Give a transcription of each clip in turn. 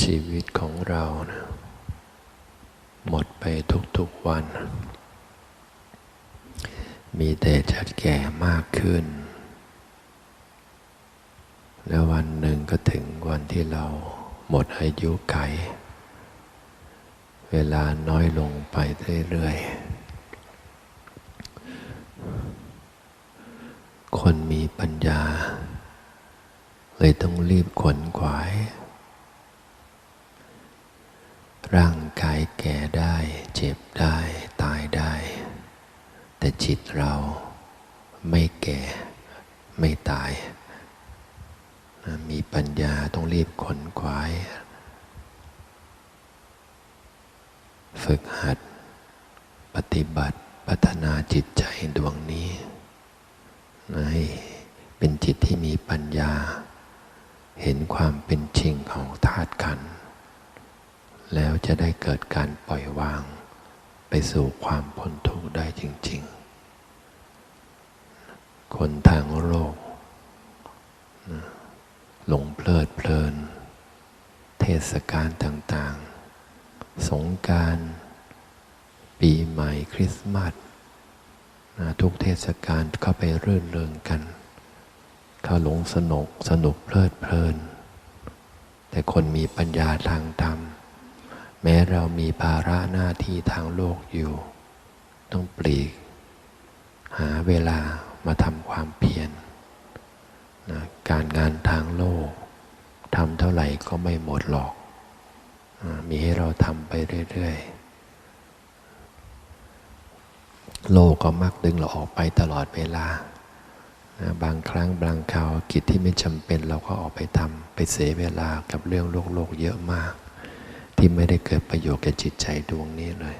ชีวิตของเรานะหมดไปทุกๆวัน มีแต่จะแก่มากขึ้น แล้ววันหนึ่งก็ถึงวันที่เราหมดอายุไข เวลาน้อยลงไปเรื่อยๆ คนมีปัญญา เลยต้องรีบขวนขวาย ร่างกายแก่ได้ เจ็บได้ตายได้ แต่จิตเราไม่แก่ไม่ตาย มีปัญญาต้องรีบขนขวาย ฝึกหัด ปฏิบัติพัฒนาจิตใจดวงนี้ให้เป็นจิตที่มีปัญญา เห็นความเป็นจริงของธาตุขันธ์ แล้วจะได้เกิดการปล่อยวาง ไปสู่ความพ้นทุกข์ได้จริง ๆ คนทางโลก หลงเพลิดเพลิน เทศกาลต่างๆ สงการปีใหม่คริสต์มาสทุกเทศกาลเข้าไปรื่นเริงกัน เขาหลงสนุกสนุกเพลิดเพลิน แต่คนมีปัญญาทางธรรม แม้เรามีภาระหน้าที่ทางโลกอยู่ ต้องปลีก หาเวลามาทำความเพียรนะการงานทางโลกทำเท่าไหร่ก็ไม่หมดหรอกมีให้เราทำไปเรื่อยๆ โลกก็มักดึงเราออกไปตลอดเวลานะบางครั้งบางคราวกิจที่ไม่จำเป็นเราก็ออกไปทำไปเสียเวลากับเรื่องโลกโลกเยอะมาก ที่ไม่ได้เกิดประโยชน์แก่จิตใจดวงนี้เลย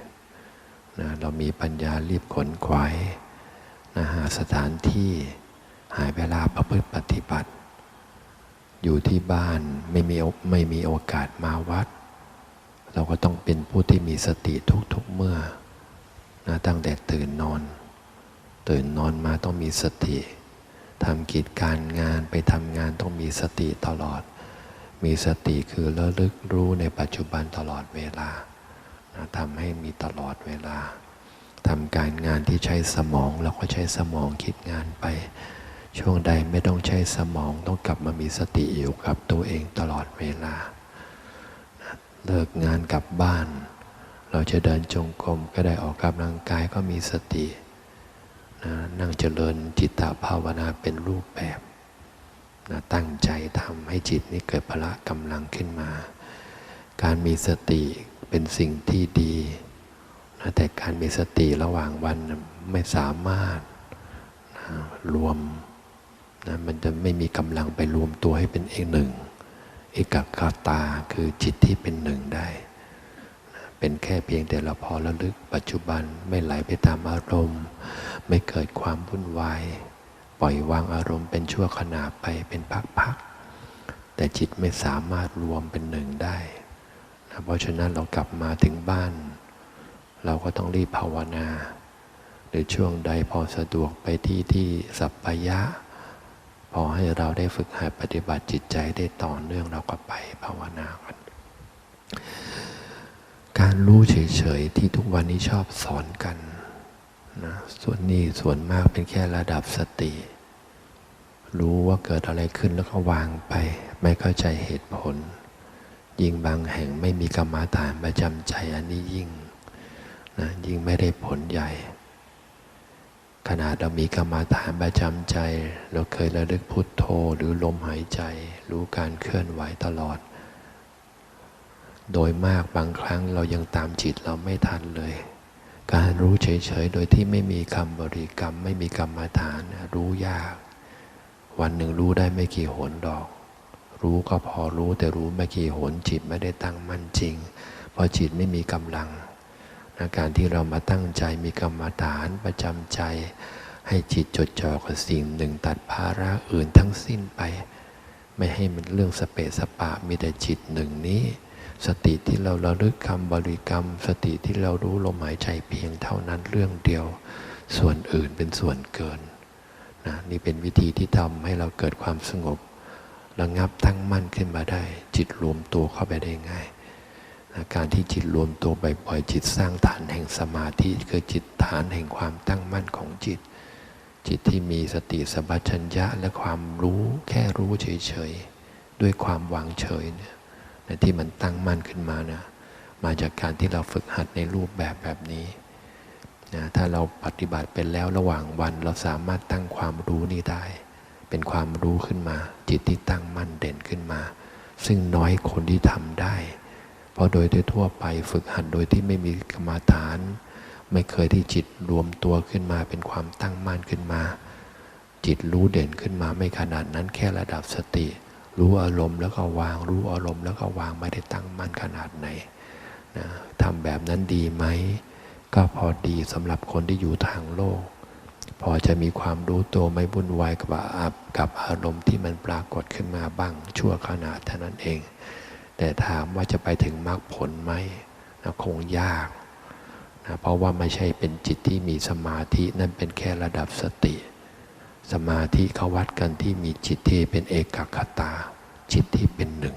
นะเรามีปัญญารีบขนขวายนะหาสถานที่หายเวลาประพฤติปฏิบัติ อยู่ที่บ้านไม่มีไม่มีโอกาสมาวัด เราก็ต้องเป็นผู้ที่มีสติทุกๆเมื่อนะตั้งแต่ตื่นนอน ตื่นนอนมาต้องมีสติทำกิจการงานไปทำงานต้องมีสติตลอด มีสติคือระลึกรู้ในปัจจุบันตลอดเวลานะทำให้มีตลอดเวลาทำการงานที่ใช้สมองเราก็ใช้สมองคิดงานไป ช่วงใดไม่ต้องใช้สมองต้องกลับมามีสติอยู่กับตัวเองตลอดเวลา เลิกงานกลับบ้าน เราจะเดินจงกรมก็ได้ออกกำลังกายก็มีสตินะนั่งเจริญจิตตภาวนาเป็นรูปแบบ นะตั้งใจทำให้จิตนี้เกิดพละกำลังขึ้นมา การมีสติเป็นสิ่งที่ดีนะแต่การมีสติระหว่างวันไม่สามารถนะรวมนะมันจะไม่มีกำลังไปรวมตัวให้เป็นเอกหนึ่ง เอกคาตาคือจิตที่เป็นหนึ่งได้นะเป็นแค่เพียงแต่เราพอระลึกปัจจุบันไม่ไหลไปตามอารมณ์ ไม่เกิดความวุ่นวาย ปล่อยวางอารมณ์เป็นชั่วขณะไปเป็นพักๆ แต่จิตไม่สามารถรวมเป็นหนึ่งได้นะเพราะฉะนั้นเรากลับมาถึงบ้าน เราก็ต้องรีบภาวนา หรือช่วงใดพอสะดวกไปที่ที่สัปปายะ พอให้เราได้ฝึกหัดปฏิบัติจิตใจได้ต่อเนื่องเราก็ไปภาวนากันการรู้เฉยๆที่ทุกวันนี้ชอบสอนกัน นะส่วนนี้ส่วนมากเป็นแค่ระดับสติ รู้ว่าเกิดอะไรขึ้นแล้วก็วางไป ไม่เข้าใจเหตุผล ยิ่งบางแห่งไม่มีกรรมาฐานประจำใจอันนี้ยิ่งนะยิ่งไม่ได้ผลใหญ่ ขนาดเรามีกรรมาฐานประจำใจ เราเคยระลึกพุทโธหรือลมหายใจ รู้การเคลื่อนไหวตลอด โดยมากบางครั้งเรายังตามจิตเราไม่ทันเลย การรู้เฉยๆ โดยที่ไม่มีคำบริกรรม ไม่มีกรรมฐานรู้ยาก วันหนึ่งรู้ได้ไม่กี่หนดอก รู้ก็พอรู้แต่รู้ไม่กี่หนจิตไม่ได้ตั้งมั่นจริง เพราะจิตไม่มีกำลังนะการที่เรามาตั้งใจมีกรรมฐานประจำใจ ให้จิตจดจ่อกับสิ่งหนึ่งตัดภาระอื่นทั้งสิ้นไป ไม่ให้มันเรื่องสเปสปะมีแต่จิตหนึ่งนี้ สติที่เราระลึกคำบริกรรม สติที่เรารู้ลมหายใจเพียงเท่านั้นเรื่องเดียว ส่วนอื่นเป็นส่วนเกินนะนี่เป็นวิธีที่ทำให้เราเกิดความสงบระงับตั้งมั่นขึ้นมาได้ จิตรวมตัวเข้าไปได้ง่ายนะการที่จิตรวมตัวบ่อยๆจิตสร้างฐานแห่งสมาธิคือจิตฐานแห่งความตั้งมั่นของจิต จิตที่มีสติสัมปชัญญะและความรู้แค่รู้เฉยๆด้วยความวางเฉยเนี่ย นะที่มันตั้งมั่นขึ้นมานะมาจากการที่เราฝึกหัดในรูปแบบแบบนี้นะถ้าเราปฏิบัติเป็นแล้วระหว่างวันเราสามารถตั้งความรู้นี้ได้ เป็นความรู้ขึ้นมา จิตที่ตั้งมั่นเด่นขึ้นมา ซึ่งน้อยคนที่ทำได้ เพราะโดยทั่วไปฝึกหัดโดยที่ไม่มีกรรมาฐาน ไม่เคยที่จิตรวมตัวขึ้นมา เป็นความตั้งมั่นขึ้นมา จิตรู้เด่นขึ้นมาไม่ขนาดนั้นแค่ระดับสติ รู้อารมณ์แล้วก็วาง รู้อารมณ์แล้วก็วางไม่ได้ตั้งมั่นขนาดไหนนะทำแบบนั้นดีไหม ก็พอดีสำหรับคนที่อยู่ทางโลก พอจะมีความรู้ตัวไม่บุ่นวายกับอากับอารมณ์ที่มันปรากฏขึ้นมาบ้าง ชั่วขณะเท่านั้นเอง แต่ถามว่าจะไปถึงมรรคผลไหมนะคงยากนะเพราะว่าไม่ใช่เป็นจิตที่มีสมาธินั่นเป็นแค่ระดับสติ สมาธิเขาวัดกันที่มีจิตที่เป็นเอกคตา จิตที่เป็นหนึ่ง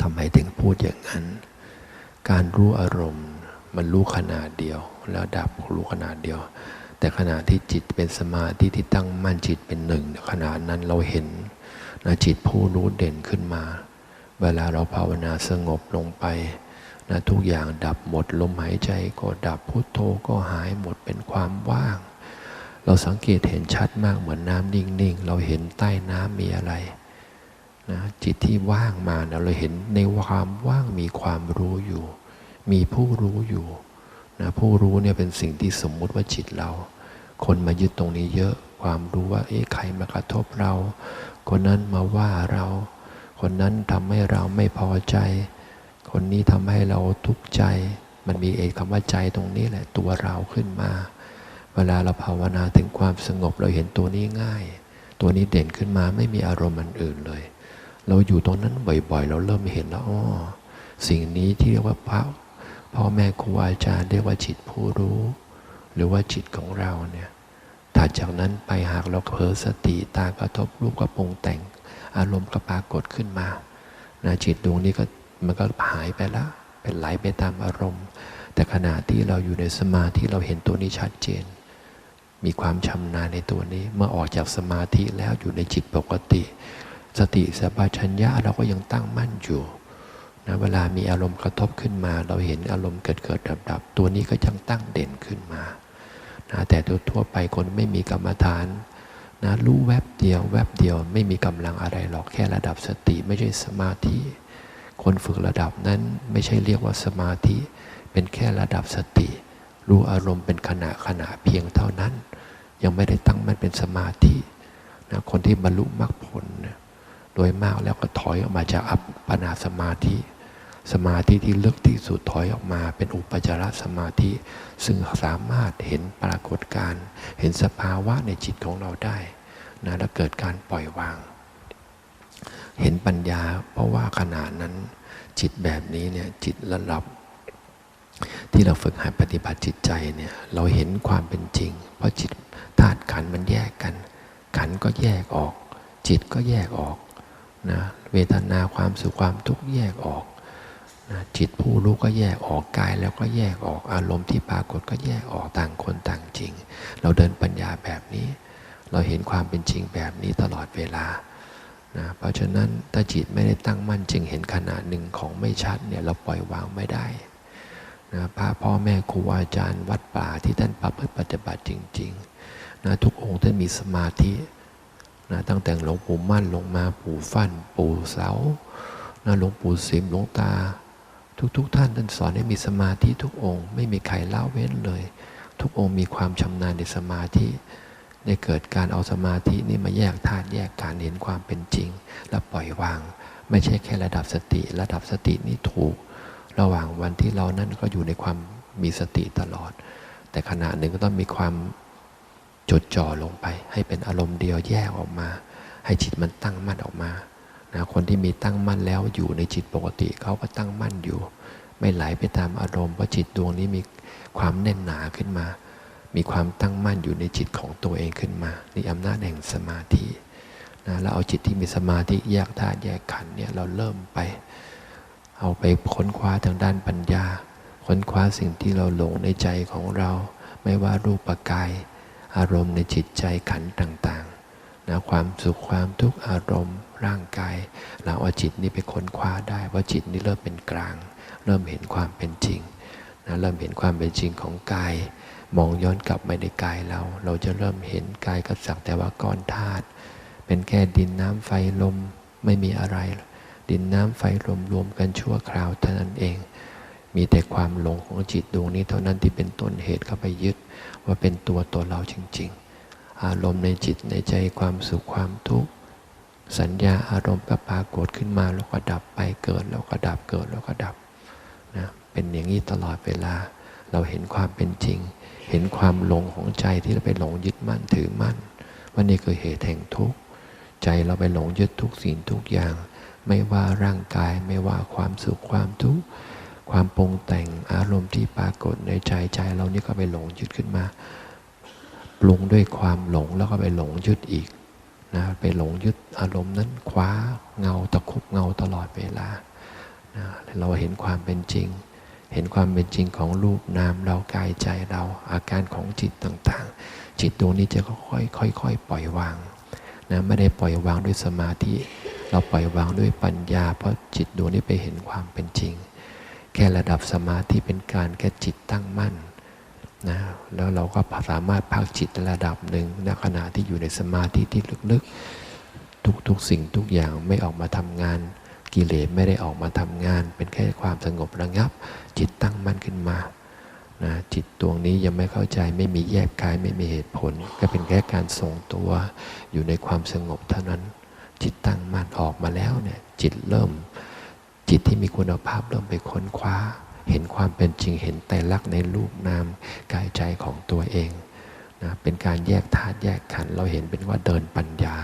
ทำไมถึงพูดอย่างนั้น การรู้อารมณ์มันรู้ขนาดเดียว แล้วดับรู้ขนาดเดียว แต่ขณะที่จิตเป็นสมาธิที่ตั้งมั่นจิตเป็นหนึ่งขณะนั้นเราเห็นนะจิตผู้รู้เด่นขึ้นมา เวลาเราภาวนาสงบลงไปนะทุกอย่างดับหมดลมหายใจก็ดับพุทโธก็หายหมดเป็นความว่าง เราสังเกตเห็นชัดมากเหมือนน้ำนิ่งๆ เราเห็นใต้น้ำมีอะไรนะจิตที่ว่างมานะเราเห็นในความว่างมีความรู้อยู่ มีผู้รู้อยู่นะผู้รู้เนี่ยเป็นสิ่งที่สมมุติว่าจิตเรา คนมายึดตรงนี้เยอะความรู้ว่าเอ๊ะใครมากระทบเรา คนนั้นมาว่าเรา คนนั้นทำให้เราไม่พอใจ คนนี้ทำให้เราทุกข์ใจ มันมีเอกคำว่าใจตรงนี้แหละตัวเราขึ้นมา เวลาเราภาวนาถึงความสงบเราเห็นตัวนี้ง่าย ตัวนี้เด่นขึ้นมาไม่มีอารมณ์อันอื่นเลย เราอยู่ตรงนั้นบ่อยๆ เราเริ่มเห็นแล้วอ๋อสิ่งนี้ที่เรียกว่าพระพ่อแม่ครูอาจารย์เรียกว่าจิตผู้รู้ หรือว่าจิตของเราเนี่ยถัดจากนั้นไปหากเราเผลอสติตากระทบรูปกระปรุงแต่ง อารมณ์ก็ปรากฏขึ้นมานะจิตดวงนี้ก็มันก็หายไปแล้วเป็นไหลไปตามอารมณ์ แต่ขณะที่เราอยู่ในสมาธิเราเห็นตัวนี้ชัดเจน มีความชำนาญในตัวนี้ เมื่อออกจากสมาธิแล้วอยู่ในจิตปกติ สติสัมปชัญญะเราก็ยังตั้งมั่นอยู่นะเวลามีอารมณ์กระทบขึ้นมา เราเห็นอารมณ์เกิดเกิดดับดับตัวนี้ก็ยังตั้งเด่นขึ้นมานะแต่ทั่วไปคนไม่มีกรรมฐานนะรู้แวบเดียวแวบเดียวไม่มีกำลังอะไรหรอกแค่ระดับสติไม่ใช่สมาธิ คนฝึกระดับนั้นไม่ใช่เรียกว่าสมาธิ เป็นแค่ระดับสติ รู้อารมณ์เป็นขณะขณะเพียงเท่านั้น ยังไม่ได้ตั้งมันเป็นสมาธินะคนที่บรรลุมรรคผลนะโดยมากแล้วก็ถอยออกมาจากอัปปนาสมาธิ สมาธิที่ลึกที่สุดถอยออกมาเป็นอุปจารสมาธิ ซึ่งสามารถเห็นปรากฏการเห็นสภาวะในจิตของเราได้นะและเกิดการปล่อยวาง เห็นปัญญา เพราะว่าขณะนั้นจิตแบบนี้เนี่ยจิตระดับ ที่เราฝึกหัดปฏิบัติจิตใจเนี่ยเราเห็นความเป็นจริง เพราะจิตาตุขันมันแยกกัน ขันก็แยกออก จิตก็แยกออกนะเวทนาความสุขความทุกข์แยกออกนะจิตผู้รู้ก็แยกออกกายแล้วก็แยกออกอารมณ์ที่ปรากฏก็แยกออกต่างคนต่างจริง เราเดินปัญญาแบบนี้ เราเห็นความเป็นจริงแบบนี้ตลอดเวลานะเพราะฉะนั้นถ้าจิตไม่ได้ตั้งมั่นจริงเห็นขนาดหนึ่งของไม่ชัดเนี่ยเราปล่อยวางไม่ได้นะพระพ่อแม่ครูอาจารย์วัดป่าที่ท่านประพฤติปฏิบัติจริง ๆ นะทุกองค์ท่านมีสมาธินะตั้งแต่หลวงปู่มั่นลงมาปู่ฟั่นปู่เสานะหลวงปู่สิมหลวงตา ทุกๆทท่านท่านสอนให้มีสมาธิทุกองค์ ไม่มีใครเล่าเว้นเลย ทุกองค์มีความชำนาญในสมาธิได้เกิดการเอาสมาธินี่มาแยกธาตุแยกการเห็นความเป็นจริง และปล่อยวาง ไม่ใช่แค่ระดับสติ ระดับสตินี่ถูก ระหว่างวันที่เรานั่นก็อยู่ในความมีสติตลอด แต่ขณะหนึ่งก็ต้องมีความ จดจ่อลงไป ให้เป็นอารมณ์เดียวแยกออกมา ให้จิตมันตั้งมั่นออกมานะคนที่มีตั้งมั่นแล้วอยู่ในจิตปกติเขาก็ตั้งมั่นอยู่ ไม่ไหลไปตามอารมณ์เพราะจิตดวงนี้มีความแน่นหนาขึ้นมา มีความตั้งมั่นอยู่ในจิตของตัวเองขึ้นมานี่อำนาจแห่งสมาธินะเราเอาจิตที่มีสมาธิแยกธาตุแยกขันเนี่ยเราเริ่มไป เอาไปค้นคว้าทางด้านปัญญา ค้นคว้าสิ่งที่เราหลงในใจของเรา ไม่ว่ารูปกาย อารมณ์ในจิตใจขันต่างๆนะความสุขความทุกข์อารมณ์ร่างกาย เราเอาจิตนี้ไปค้นคว้าได้ว่าจิตนี้เริ่มเป็นกลาง เริ่มเห็นความเป็นจริงนะเริ่มเห็นความเป็นจริงของกาย มองย้อนกลับไปในกายเรา เราจะเริ่มเห็นกายก็สักแต่ว่าก้อนธาตุเป็นแค่ดินน้ำไฟลมไม่มีอะไร ดินน้ำไฟลมรวมกันชั่วคราวเท่านั้นเอง มีแต่ความหลงของจิตดวงนี้เท่านั้นที่เป็นต้นเหตุเข้าไปยึดว่าเป็นตัวตัวเราจริง ๆ อารมณ์ในจิตในใจความสุขความทุกข์สัญญาอารมณ์ก็ปรากฏขึ้นมาแล้วก็ดับไปเกิดแล้วก็ดับเกิดแล้วก็ดับนะเป็นอย่างนี้ตลอดเวลา เราเห็นความเป็นจริง เห็นความหลงของใจที่เราไปหลงยึดมั่นถือมั่นว่านี่คือเหตุแห่งทุกข์ใจเราไปหลงยึดทุกสิ่งทุกอย่าง ไม่ว่าร่างกายไม่ว่าความสุขความทุกข์ ความปรุงแต่งอารมณ์ที่ปรากฏในใจใจเรานี่ก็ไปหลงยึดขึ้นมา ปรุงด้วยความหลงแล้วก็ไปหลงยึดอีกนะไปหลงยึดอารมณ์นั้นคว้าเงาตะคุบเงาตลอดเวลานะเราเห็นความเป็นจริง เห็นความเป็นจริงของรูปนามเรากายใจเราอาการของจิตต่างๆ จิตดวงนี้จะค่อยๆค่อยๆปล่อยวางนะไม่ได้ปล่อยวางด้วยสมาธิ เราปล่อยวางด้วยปัญญา เพราะจิตดวงนี้ไปเห็นความเป็นจริง แค่ระดับสมาธิเป็นการแค่จิตตั้งมั่นนะแล้วเราก็สามารถพักจิตระดับหนึ่งณขณะที่อยู่ในสมาธิที่ลึกๆ ทุกๆ สิ่งทุกอย่างไม่ออกมาทำงาน กิเลสไม่ได้ออกมาทำงาน เป็นแค่ความสงบระงับ จิตตั้งมั่นขึ้นมานะจิตดวงนี้ยังไม่เข้าใจไม่มีแยกกายไม่มีเหตุผล ก็เป็นแค่การทรงตัวอยู่ในความสงบเท่านั้น จิตตั้งมั่นออกมาแล้วเนี่ยจิตเริ่ม จิตที่มีคุณภาพเริ่มไปค้นคว้า เห็นความเป็นจริงเห็นแต่ลักษณ์ในรูปนามกายใจของตัวเองนะเป็นการแยกธาตุแยกขันเราเห็นเป็นว่าเดินปัญญา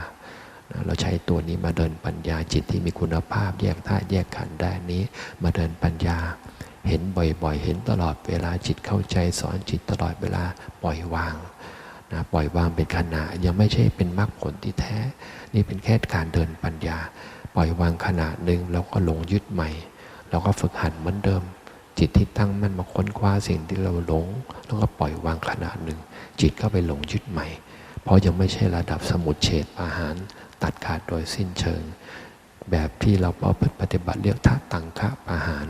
นะเราใช้ตัวนี้มาเดินปัญญาจิตที่มีคุณภาพ แยกธาตุแยกขันได้นี้มาเดินปัญญา เห็นบ่อยๆ เห็นตลอดเวลาจิตเข้าใจสอนจิตตลอดเวลาปล่อยวางนะปล่อยวางเป็นขณะยังไม่ใช่เป็นมรรคผลที่แท้ นี่เป็นแค่การเดินปัญญา ปล่อยวางขณะหนึ่งแล้วก็ลงยึดใหม่เราก็ฝึกหัดเหมือนเดิม จิตที่ตั้งมั่นมาค้นคว้าสิ่งที่เราหลง แล้วก็ปล่อยวางขณะหนึ่ง จิตก็ไปหลงยึดใหม่ เพราะยังไม่ใช่ระดับสมุดเฉดปาหารตัดขาดโดยสิ้นเชิง แบบที่เราเอาปฏิบัติเรียกท่าตังคะปาหาร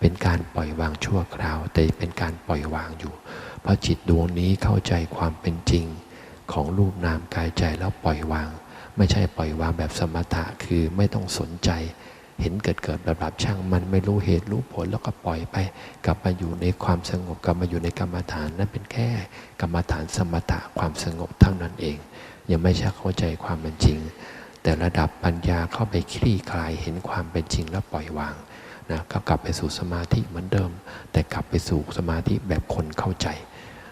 เป็นการปล่อยวางชั่วคราว แต่เป็นการปล่อยวางอยู่ เพราะจิตดวงนี้เข้าใจความเป็นจริง ของรูปนามกายใจแล้วปล่อยวาง ไม่ใช่ปล่อยวางแบบสมถะคือไม่ต้องสนใจ เห็นเกิดเกิดแบบแบบช่างมันไม่รู้เหตุรู้ผลแล้วก็ปล่อยไป กลับมาอยู่ในความสงบกลับมาอยู่ในกรรมฐานนั่นเป็นแค่กรรมฐานสมถะความสงบเท่านั้นเอง ยังไม่ใช่เข้าใจความเป็นจริง แต่ระดับปัญญาเข้าไปคลี่คลายเห็นความเป็นจริงแล้วปล่อยวางนะก็กลับไปสู่สมาธิเหมือนเดิม แต่กลับไปสู่สมาธิแบบคนเข้าใจ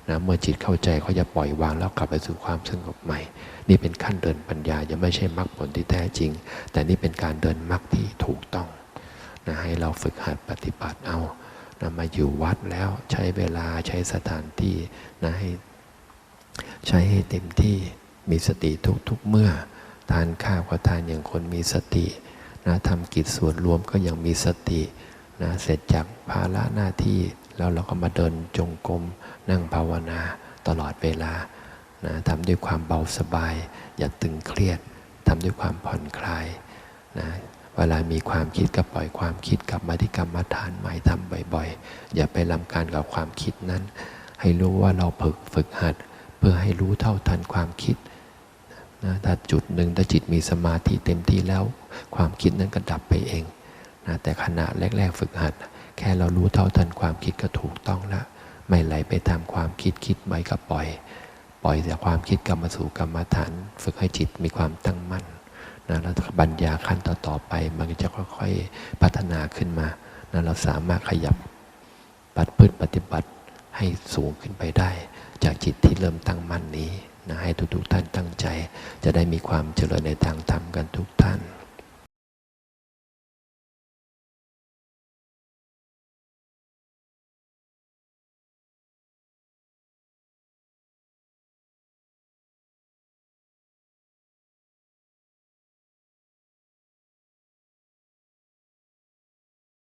นะเมื่อจิตเข้าใจเขาจะปล่อยวางแล้วกลับไปสู่ความสงบใหม่ นี่เป็นขั้นเดินปัญญายังไม่ใช่มรรคผลที่แท้จริง แต่นี่เป็นการเดินมรรคที่ถูกต้องนะให้เราฝึกหัดปฏิบัติเอานะมาอยู่วัดแล้วใช้เวลาใช้สถานที่นะให้ใช้ให้เต็มที่มีสติทุกๆเมื่อ ทานข้าวก็ทานอย่างคนมีสตินะทำกิจส่วนรวมก็ยังมีสตินะเสร็จจากภาระหน้าที่ แล้วเราก็มาเดินจงกรมนั่งภาวนาตลอดเวลานะทำด้วยความเบาสบาย อย่าตึงเครียดทำด้วยความผ่อนคลายนะเวลามีความคิดก็ปล่อยความคิดกลับมาที่กรรมฐานใหม่ทำบ่อยๆ อย่าไปลำการกับความคิดนั้น ให้รู้ว่าเราฝึกฝึกหัด เพื่อให้รู้เท่าทันความคิดนะถ้าจุดหนึ่งถ้าจิตมีสมาธิเต็มที่แล้ว ความคิดนั้นก็ดับไปเองนะแต่ขณะแรกๆฝึกหัด แค่เรารู้เท่าทันความคิดก็ถูกต้องแล้วไม่ไหลไปตามความคิดคิดไว้ก็ปล่อย ปล่อยจากความคิดกรรมสู่กรรมฐาน ฝึกให้จิตมีความตั้งมั่นนะแล้วบัญญาขั้นต่อๆไป มันจะค่อยๆพัฒนาขึ้นมานะเราสามารถขยับปัดพืชปฏิบัติให้สูงขึ้นไปได้ จากจิตที่เริ่มตั้งมั่นนี้นะให้ทุกๆท่านตั้งใจ จะได้มีความเจริญในทางธรรมกันทุกท่าน